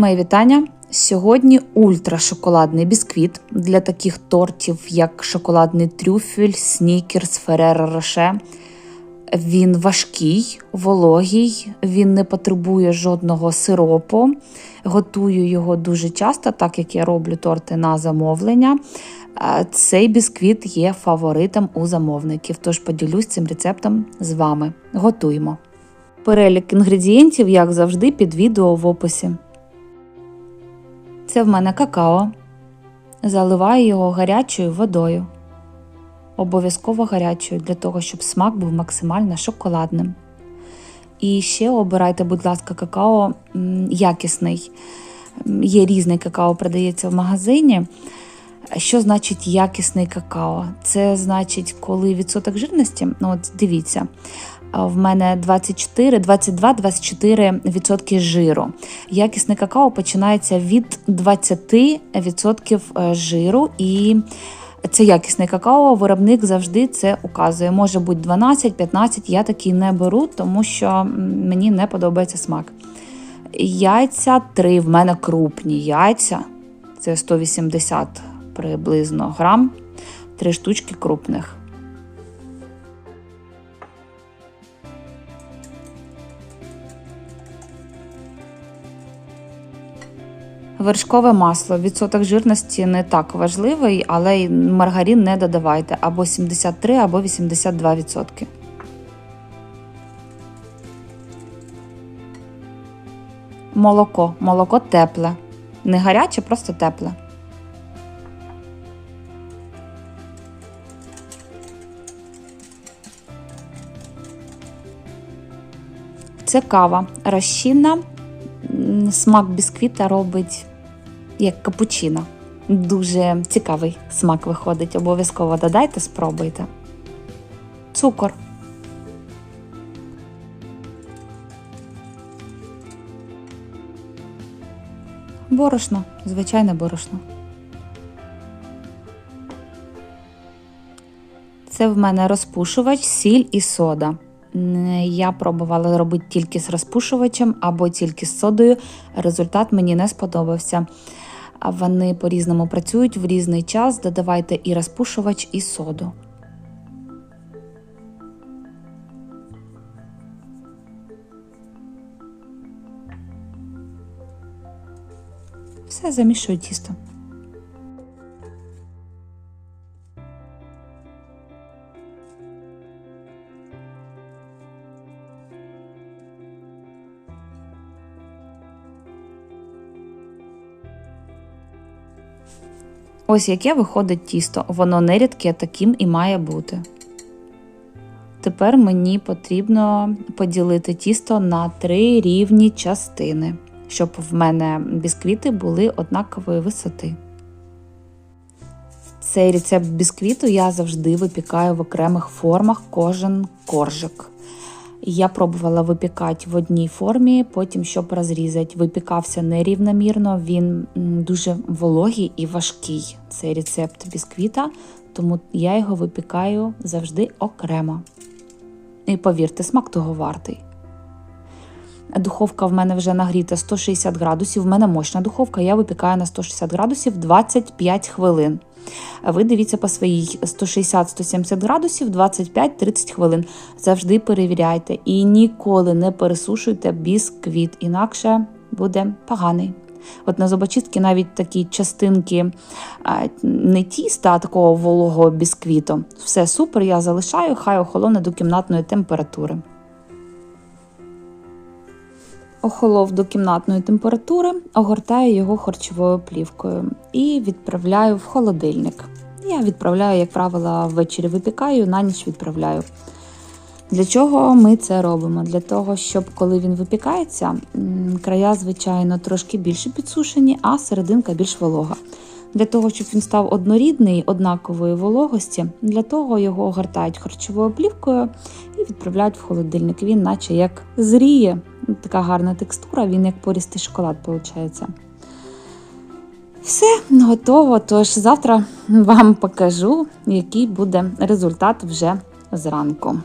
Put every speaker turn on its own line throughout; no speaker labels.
Мої вітання. Сьогодні ультрашоколадний бісквіт для таких тортів, як шоколадний трюфель, снікерс, ферреро роше. Він важкий, вологий, він не потребує жодного сиропу. Готую його дуже часто, так як я роблю торти на замовлення. Цей бісквіт є фаворитом у замовників, тож поділюсь цим рецептом з вами. Готуємо. Перелік інгредієнтів, як завжди, під відео в описі. Це в мене какао. Заливаю його гарячою водою. Обов'язково гарячою, для того, щоб смак був максимально шоколадним. І ще обирайте, будь ласка, какао якісний. Є різний какао, продається в магазині. Що значить якісний какао? Це значить, коли відсоток жирності, ну от дивіться, в мене 24, 22, 24 відсотки жиру. Якісне какао починається від 20 відсотків е, жиру і. Це якісне какао, виробник завжди це указує. Може бути 12-15, я такий не беру, тому що мені не подобається смак. Яйця 3, в мене крупні яйця, це 180 приблизно грам, 3 штучки крупних. Вершкове масло. Відсоток жирності не так важливий, але й маргарин не додавайте або 73, або 82 відсотки. Молоко. Молоко тепле. Не гаряче, просто тепле. Це кава розчинна. Смак бісквіта робить як капучино. Дуже цікавий смак виходить. Обов'язково додайте, спробуйте. Цукор. Борошно, звичайне борошно. Це в мене розпушувач, сіль і сода. Я пробувала робити тільки з розпушувачем або тільки з содою. Результат мені не сподобався. А Вони по-різному працюють в різний час. Додавайте і розпушувач, і соду. Все замішую тісто. Ось яке виходить тісто. Воно не рідке, таким і має бути. Тепер мені потрібно поділити тісто на три рівні частини, щоб в мене бісквіти були однакової висоти. Цей рецепт бісквіту я завжди випікаю в окремих формах кожен коржик. Я пробувала випікати в одній формі, потім, щоб розрізати, випікався нерівномірно, він дуже вологий і важкий. Цей рецепт бісквіта, тому я його випікаю завжди окремо. І повірте, смак того вартий. Духовка в мене вже нагріта 160 градусів. В мене мощна духовка, я випікаю на 160 градусів 25 хвилин. Ви дивіться по своїй 160-170 градусів 25-30 хвилин. Завжди перевіряйте і ніколи не пересушуйте бісквіт, інакше буде поганий. От на зубочистки навіть такі частинки не тіста, а такого вологого бісквіту. Все супер, я залишаю, хай охолоне до кімнатної температури. Охолов до кімнатної температури, огортаю його харчовою плівкою і відправляю в холодильник. Я відправляю, як правило, ввечері випікаю, на ніч відправляю. Для чого ми це робимо? Для того, щоб коли він випікається, края, звичайно, трошки більше підсушені, а серединка більш волога. Для того, щоб він став однорідний, однакової вологості, для того його огортають харчовою плівкою і відправляють в холодильник. Він, наче як зріє, така гарна текстура, він як порістий шоколад, виходить. Все готово. Тож завтра вам покажу, який буде результат вже зранку.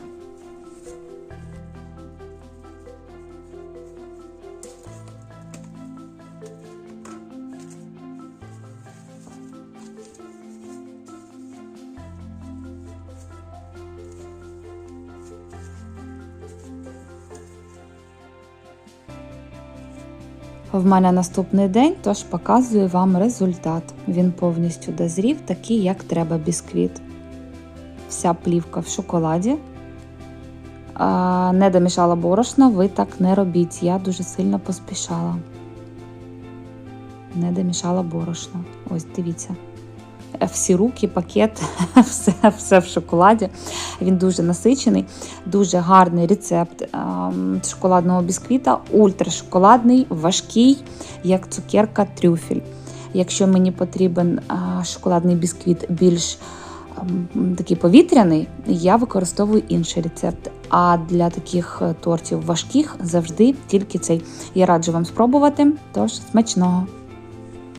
В мене наступний день, тож показую вам результат. Він повністю дозрів, такий, як треба бісквіт. Вся плівка в шоколаді. Не домішала борошна, ви так не робіть. Я дуже сильно поспішала. Не домішала борошна. Ось дивіться. Всі руки, пакет, все, все в шоколаді. Він дуже насичений, дуже гарний рецепт ем, шоколадного бісквіта, ультрашоколадний, важкий, як цукерка трюфель. Якщо мені потрібен шоколадний бісквіт більш ем, такий повітряний, я використовую інший рецепт. А для таких е, тортів важких завжди тільки цей. Я раджу вам спробувати. Тож смачного!